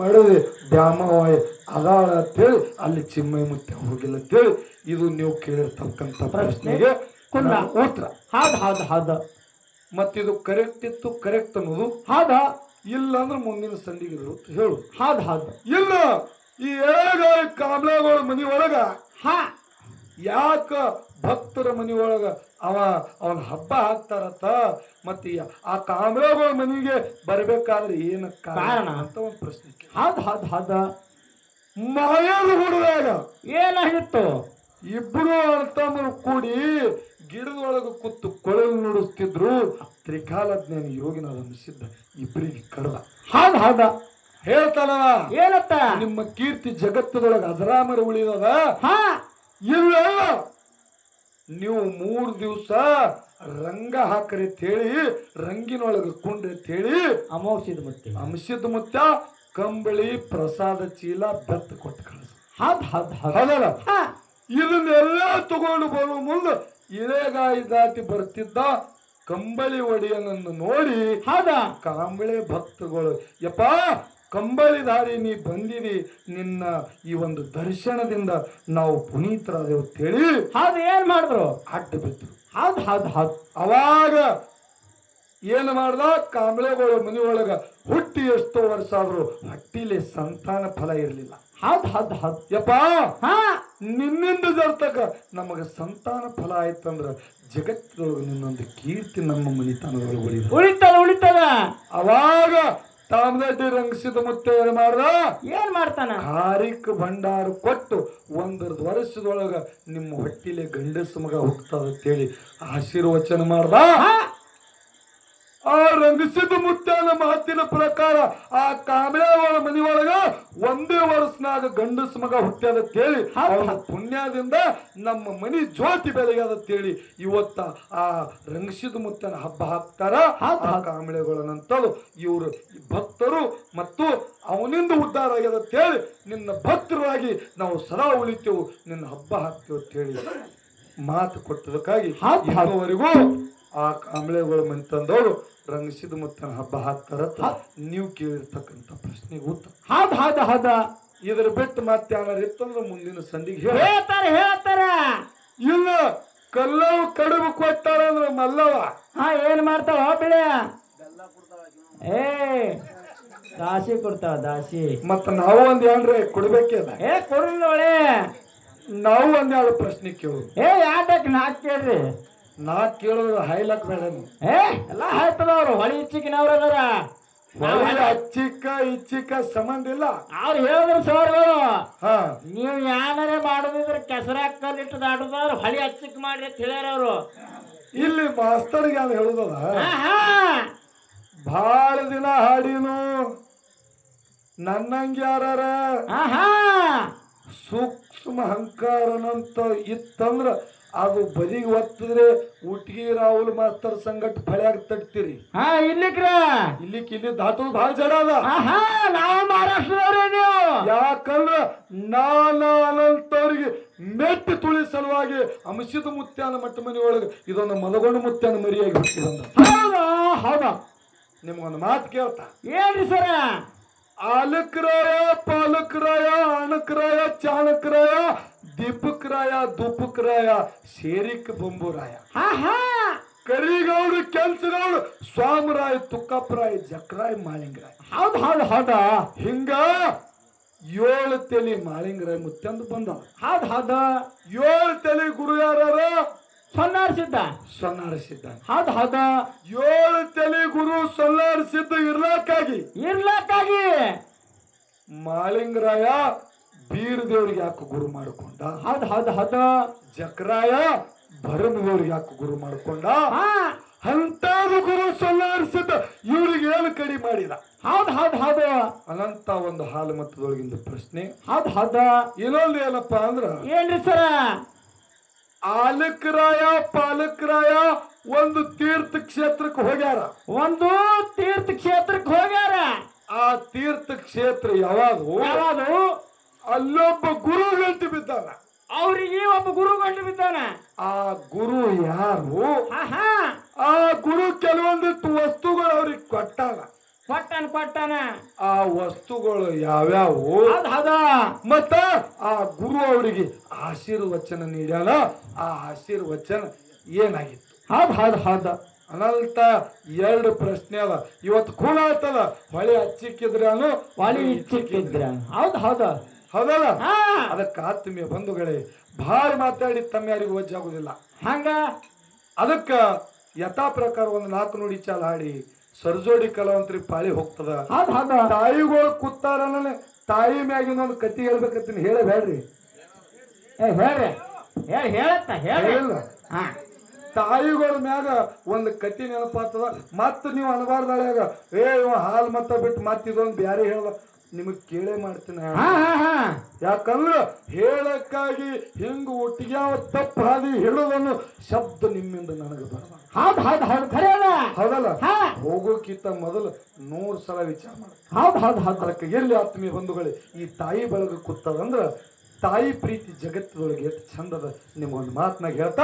ಮಾಡಿದ್ರೆ ದ್ಯಾಮವಾಯ ಅದಾಳ ಅಂತೇಳಿ ಅಲ್ಲಿ ಚಿಮ್ಮೈ ಮುತ್ತೆ ಹೋಗಿಲ್ಲ ಅಂತೇಳಿ ಇದು ನೀವು ಕೇಳಿರ್ತಕ್ಕಂಥ ಪ್ರಶ್ನೆಗೆ ಉತ್ತರ. ಹಾದ ಹಾದ ಹೌದು. ಮತ್ತಿದು ಕರೆಕ್ಟ್ ಇತ್ತು ಕರೆಕ್ಟ್ ಅನ್ನೋದು ಹಾದ. ಇಲ್ಲ ಅಂದ್ರೆ ಮುಂದಿನ ಸಂದಿಗೆ ಹೇಳು. ಹಾದ ಹಾದ. ಇಲ್ಲ ಈ ಎರಡು ಕಾಮ್ಲಾಗಳ ಮನಿ ಒಳಗ ಹಾ. ಯಾಕ ಭಕ್ತರ ಮನೆಯೊಳಗ ಅವ ಅವನ ಹಬ್ಬ ಹಾಕ್ತಾರತ್ತ ಮತ್ತೆ ಆ ಕಾಮರೇಗಳ ಮನಿಗೆ ಬರಬೇಕಾದ್ರೆ ಏನ ಕಾರಣ? ಅಂತ ಒಂದು ಪ್ರಶ್ನೆ ಹಾದ ಹಾದ ಹಾದ. ಹುಡುಗ ಹುಡುಗಾಗ ಏನಾಗಿತ್ತು ಇಬ್ರು ಅಂತಂದ್ರು ಕೂಡಿ ಗಿಡದೊಳಗ ಕೂತು ಕೊಳಲು ನುಡಿಸ್ತಿದ್ರು. ತ್ರಿಕಾಲಜ್ಞಾನಿ ಯೋಗಿನ ಅನಿಸಿದ್ದ ಇಬ್ಬರಿಗೆ ಕಡ್ದ. ಹಾದ ಹಾದ. ಹೇಳ್ತಾನ ಏನತ್ತ? ನಿಮ್ಮ ಕೀರ್ತಿ ಜಗತ್ತದೊಳಗೆ ಅಜರಾಮರ ಉಳಿದದ. ಹಾ. ಇಲ್ಲ. ನೀವು ಮೂರು ದಿವಸ ರಂಗ ಹಾಕ್ರಿ ಅಂತ ಹೇಳಿ ರಂಗಿನೊಳಗ ಕುಂಡ್ರಿ ಅಂತ ಹೇಳಿ ಅಮೋಕ್ಷಿದ ಮತ್ತೆ. ಅಂಶದ ಮುತ್ತ ಕಂಬಳಿ ಪ್ರಸಾದ ಚೀಲ ಬೆತ್ತ ಕೊಟ್ಟು ಕಳಿಸ್. ಹೌದು ಹೌದು ಹೌದು ಹೌದಲ್ಲ? ಇದನ್ನೆಲ್ಲ ತಗೊಂಡು ಬರುವ ಮುಂದೆ ಇಳೆಗಾಯಿ ದಾಟಿ ಬರ್ತಿದ್ದ ಕಂಬಳಿ ಒಡೆಯನನ್ನು ನೋಡಿ ಹಾದ? ಕಂಬಳಿ ಭಕ್ತಗಳು ಯಪ್ಪ ಕಂಬಳಿಧಾರಿ ನೀ ಬಂದಿರಿ ನಿನ್ನ ಈ ಒಂದು ದರ್ಶನದಿಂದ ನಾವು ಪುನೀತರಾದೆವು ಅಂತೇಳಿ ಹೌದು ಏನ್ ಮಾಡಿದ್ರು? ಅಡ್ಡ ಬಿದ್ರು. ಹೌದು ಹೌದು ಹೌದು. ಅವಾಗ ಏನು ಮಾಡ್ದ? ಮನೆ ಮನೆಯೊಳಗ ಹುಟ್ಟಿ ಎಷ್ಟೋ ವರ್ಷ ಆದ್ರು ಹಟ್ಟಿಲಿ ಸಂತಾನ ಫಲ ಇರಲಿಲ್ಲ. ಹೌದು ಹೌದು ಹೌದು. ಯಪ್ಪ ಹಾ. ನಿನ್ನಿಂದ ಜರ್ತಕ ನಮಗೆ ಸಂತಾನ ಫಲ ಆಯ್ತಂದ್ರ ಜಗತ್ತಿನೊಳಗ ನಿನ್ನೊಂದು ಕೀರ್ತಿ ನಮ್ಮ ಮನಿತನದೊಳಗೆ ಉಳಿತದ ಉಳಿತದ. ಅವಾಗ ತಾಮದಡ್ಡಿ ರಂಗಿಸಿದ ಮುತ್ತೆ ಏನು ಮಾಡ್ದ? ಏನ್ ಮಾಡ್ತಾನ? ಹಾರಿಕ್ ಭಂಡಾರ ಕೊಟ್ಟು ಒಂದರ ವರ್ಷದೊಳಗ ನಿಮ್ಮ ಹೊಟ್ಟಿಲೆ ಗಂಡಸ ಮಗ ಹುಟ್ಟದ ಅಂತೇಳಿ ಆಶೀರ್ವಚನ ಮಾಡ್ದ? ಹಾ. ಆ ರಂಗಿಸಿದ ಮುತ್ತಾನ ಮಾತಿನ ಪ್ರಕಾರ ಆ ಕಾಮರಾವರ ಮನಿ ಒಳಗ ಒಂದೇ ವರ್ಷನಾಗ ಗಂಡಸ ಮಗ ಹುಟ್ಟ್ಯದ ಕೇಳಿ ಅವನ ಪುಣ್ಯದಿಂದ ನಮ್ಮ ಮನಿ ಜ್ಯೋತಿ ಬೆಳಗ್ಯದ ಕೇಳಿ ಇವತ್ತ ಆ ರಂಗಿಸಿದ ಮುತ್ತನ ಹಬ್ಬ ಹಾಕ್ತಾರ. ಆ ಕಾಮಳೆಗಳ ನಂತರ ಇವರು ಭಕ್ತರು ಮತ್ತು ಅವನಿಂದ ಉದ್ಧಾರ ಆಗ್ಯದ ಕೇಳಿ ನಿನ್ನ ಭಕ್ತರಾಗಿ ನಾವು ಸದಾ ಉಳಿತೇವು ನಿನ್ನ ಹಬ್ಬ ಹಾಕ್ತೇವೆ ಅಂತೇಳಿ ಮಾತು ಕೊಟ್ಟದಕ್ಕಾಗಿ. ಆ ಕಾಮಳೆಗಳು ಮನೆ ತಂದವರು ರಂಗಿಸಿದ ಮುತ್ತನ ಹಬ್ಬ ಹಾಕ್ತಾರತ್ತ ನೀವು ಕೇಳಿರ್ತಕ್ಕಂಥ ಪ್ರಶ್ನೆಗೆ ಉತ್ತರ. ಹಾದ ಹಾದ ಹಾದ. ಇದ್ರ ಬಿಟ್ಟು ಮತ್ತೆ ಯಾರು ಇತ್ತಂದ್ರೆ ಮುಂದಿನ ಸಂದಿಗೆ ಹೇಳ್ತಾರೆ ಹೇಳ್ತಾರ ಹೇಳ್ತಾರ. ಇಲ್ಲ ಕಲ್ಲವು ಕಡುಬು ಕೊಟ್ಟಾರ ಅಂದ್ರೆ ಮಲ್ಲವ ಹಾ ಏನ್ ಮಾಡ್ತಾವ ಬಿಳೆ? ಏ ದಾಸಿ ಕೊಡ್ತಾವ ದಾಸಿ. ಮತ್ತ ನಾವು ಒಂದ್ ಏನ್ರಿ ಕೊಡ್ಬೇಕಿಲ್ಲ ಏ ಒಳ್ಳೆ ನಾವು ಒಂದ್ ಎರಡು ಪ್ರಶ್ನೆ ಕೇಳು ಏ ಯಾಕೆ ನಾಕ್ ಕೇಳ್ರಿ. ನಾ ಕೇಳೋದು ಹೈಲಕ್ ಬೇಡ ಏ ಎಲ್ಲ ಹೇಳ್ತದವ್ರು ಹೊಳಿ ಇಚ್ಚಿಕಿನವ್ರ ಅದಾರ. ಹೊಳಿ ಅಚ್ಚಿಕ್ಕ ಇಚ್ಚಿಕ್ಕ ಸಂಬಂಧ ಇಲ್ಲ. ಅವ್ರು ಹೇಳಿದ್ರು ಸೋರ್ಗಳು ಹಾ. ನೀವು ಯಾನಾರೇ ಮಾಡೋದಿದ್ರೆ ಕೆಸರಾಕ್ ಕಲ್ಲಿಟ್ಟು ದಾಟದವ್ರು ಹೊಳಿ ಹಚ್ಚಿಕ್ ಮಾಡಿ ಅಂತ ಹೇಳ್ಯಾರ ಅವರು. ಇಲ್ಲಿ ಮಾಸ್ತರ್ಗೆ ಅದು ಹೇಳುದಲ್ಲ ಭಾಳ ದಿನ ಹಾಡಿನು ನನ್ನಂಗೆ ಯಾರ ಸೂಕ್ಷ್ಮ ಅಹಂಕಾರನಂತ ಇತ್ತಂದ್ರ ಅದು ಬದಿಗೆ ಒತ್ತಿದ್ರೆ ಉಟ್ಗಿ ರಾಹುಲ್ ಮಾಸ್ತರ್ ಸಂಗಟ್ ಫಳ್ಯಾಗ ತಟ್ತೀರಿ. ಹಾ ಇಲ್ಲಿಕ್ರ ಇಲ್ಲಿ ಇಲ್ಲಿ ಧಾತು ಬಹಳ ಜಡ ಅದ. ಆಹಾ ನಾವು ಮಹಾರಾಷ್ಟ್ರದವ್ರೇ ನೀವು. ಯಾಕಂದ್ರ ನಾನ ಅನಂತವ್ರಿಗೆ ಮೆಟ್ಟಿ ತುಳಿ ಸಲುವಾಗಿ ಅಂಶದ ಮುತ್ಯಾನ ಮಟ್ಟ ಮನೆಯೊಳಗೆ ಇದೊಂದು ಮಲಗೊಂಡು ಮುತ್ಯಾನ ಮರಿಯಾಗಿ ಹುಟ್ಟಿದಂದ ಹೌದಾ? ಹೌದಾ? ನಿಮ್ಗೊಂದು ಮಾತು ಕೇಳ್ತಾ. ಏನ್ರಿ ಸರ. ಆಲಕ್ರಾಯ ಪಾಲಕ್ರಾಯ ಅಣಕ್ರಾಯ ಚಾಣಕ್ರಾಯ ರಾಯ ಶೇರಿಕ್ ಬೊಂಬುರಾಯ. ಹಾ ಹಾ ಕರಿಗೌಡು ಕೆಲ್ಸಗೌಡು ಸ್ವಾಮರಾಯ ತುಕ್ಕಪ್ಪರಾಯ ಜಕ್ರಾಯ್ ಮಾಳಿಂಗರಾಯ. ಹೌದ್ ಹೌದು ಹೌದ. ಹಿಂಗ ಏಳು ತಲೆ ಮಾಳಿಂಗರಾಯ ಮುತ್ತಂದು ಬಂದ ಹೌದು ಹೌದ. ಏಳು ತಲೆ ಗುರು ಯಾರ ಸೊನ್ನಾರ್ಸಿದ್ದ. ಸೊನ್ನಾರಿಸಿದ್ದಾನೆ. ಹೌದು ಹೌದ. ಏಳು ತಲೆ ಗುರು ಸೊನ್ನಾರಿಸಿದ್ದು ಇರ್ಲಾಕಾಗಿ. ಇರ್ಲಕ್ಕಾಗಿ ಮಾಳಿಂಗರಾಯ ಬೀರ್ ದೇವ್ರಿಗೆ ಯಾಕೆ ಗುರು ಮಾಡಿಕೊಂಡ? ಹದ ಹದ ಹದ. ಜಕ್ರಾಯ ಭರಮ ದೇವ್ರಿಗೆ ಯಾಕೆ ಗುರು ಮಾಡಿಕೊಂಡ? ಹಾ. ಅಂತಾದ ಗುರು ಸೊಲ್ಲಾರಿಸಿದ ಇವ್ರಿಗೆ ಏನು ಕಡಿ ಮಾಡಿದ? ಹೌದು ಹೌದು ಹೌದು. ಅನಂತ ಒಂದು ಹಾಲು ಮತದೊಳಗಿಂದ ಪ್ರಶ್ನೆ. ಹಾದ ಹಾದ. ಇನ್ನೊಂದು ಏನಪ್ಪ ಅಂದ್ರ ಏನ್ರಿ ಸರ? ಆಲಕ್ರಾಯ ಪಾಲಕ್ರಾಯ ಒಂದು ತೀರ್ಥ ಕ್ಷೇತ್ರಕ್ಕೆ ಹೋಗ್ಯಾರ. ಒಂದು ತೀರ್ಥ ಕ್ಷೇತ್ರಕ್ಕೆ ಹೋಗ್ಯಾರ. ಆ ತೀರ್ಥ ಕ್ಷೇತ್ರ ಯಾವಾಗ ಯಾವುದು? ಅಲ್ಲೊಬ್ಬ ಗುರು ಗಂಟು ಬಿದ್ದಾನ. ಅವರಿಗೆ ಒಬ್ಬ ಗುರು ಗಂಟು ಬಿದ್ದಾನ. ಆ ಗುರು ಯಾರು? ಆ ಗುರು ಕೆಲವೊಂದಿತ್ತು ವಸ್ತುಗಳು ಅವ್ರಿಗೆ ಕೊಟ್ಟಾನ. ಕೊಟ್ಟನ ಕೊಟ್ಟನ. ಆ ವಸ್ತುಗಳು ಯಾವ್ಯಾವು? ಅದ ಹೌದು. ಮತ್ತ ಆ ಗುರು ಅವರಿಗೆ ಆಶೀರ್ವಚನ ನೀಡ್ಯಾನ. ಆ ಆಶೀರ್ವಚನ ಏನಾಗಿತ್ತು? ಹೌದ್ ಹೌದ್ ಹಾದ. ಅನಂತ ಎರಡು ಪ್ರಶ್ನೆ ಅದ. ಇವತ್ತು ಖೂನ ಮಳೆ ಹೊಳೆ ಹಚ್ಚಿಕ್ಕಿದ್ರಾನು? ಮಳೆ ಇಚ್ಚಿಟ್ಟಿದ್ರ ಹೌದ್ ಹೌದು. ಹೌದಲ್ಲ? ಹಾ. ಅದಕ್ಕೆ ಆತ್ಮೀಯ ಬಂಧುಗಳೇ ಭಾರಿ ಮಾತಾಡಿ ತಮ್ಮ ಯಾರಿಗೂ ವಜ್ಜಾಗುದಿಲ್ಲ ಹಂಗ? ಅದಕ್ಕ ಯಥಾ ಪ್ರಕಾರ ಒಂದು ನಾಲ್ಕು ನುಡಿ ಚಾಲ ಹಾಡಿ ಸರ್ಜೋಡಿ ಕಲಾವಂತರಿ ಪಾಳಿ ಹೋಗ್ತದ. ತಾಯಿಗಳು ಕೂತಾರ ತಾಯಿ ಮ್ಯಾಗಿನ ಒಂದು ಕತಿ ಹೇಳ್ಬೇಕಂತೀನಿ ಹೇಳ ಬೇಡ್ರಿ. ಹೇಳ್ರಿ. ಹೇಳತ್ತ ಹೇಳಿಲ್ಲ. ತಾಯಿಗಳ ಮ್ಯಾಗ ಒಂದು ಕತಿ ನೆನಪಾಗ್ತದ. ಮತ್ತ ನೀವು ಅನಬಾರ್ದಾಳ್ಯಾಗ ಏ ಇವ ಹಾಲ್ ಮತ್ತ ಬಿಟ್ಟು ಮತ್ತಿದೊಂದು ಬ್ಯಾರೆ ಹೇಳ್ದ. ನಿಮಗ್ ಕೇಳೇ ಮಾಡ್ತೀನಿ ಯಾಕಂದ್ರೆ ಹೇಳಕ್ಕಾಗಿ ಹಿಂಗ ಒಟ್ಟಿಗೆ ಯಾವ ತಪ್ಪು ಹಾದಿ ಹೇಳೋದನ್ನು ಶಬ್ದ ನಿಮ್ಮಿಂದ ನನಗೆ ಬರಲ್ಲ ಹೌದಲ್ಲ? ಹೋಗೋಕ್ಕಿಂತ ಮೊದಲು ನೂರು ಸಲ ವಿಚಾರ ಮಾಡ. ಅದಕ್ಕೆ ಎಲ್ಲಿ ಆತ್ಮೀಯ ಬಂಧುಗಳೇ ಈ ತಾಯಿ ಬಳಗ ಕೂತದಂದ್ರ ತಾಯಿ ಪ್ರೀತಿ ಜಗತ್ತದೊಳಗೆ ಎಷ್ಟು ಚಂದದ ನಿಮ್ಗೊಂದು ಮಾತನಾಗ ಹೇಳ್ತಾ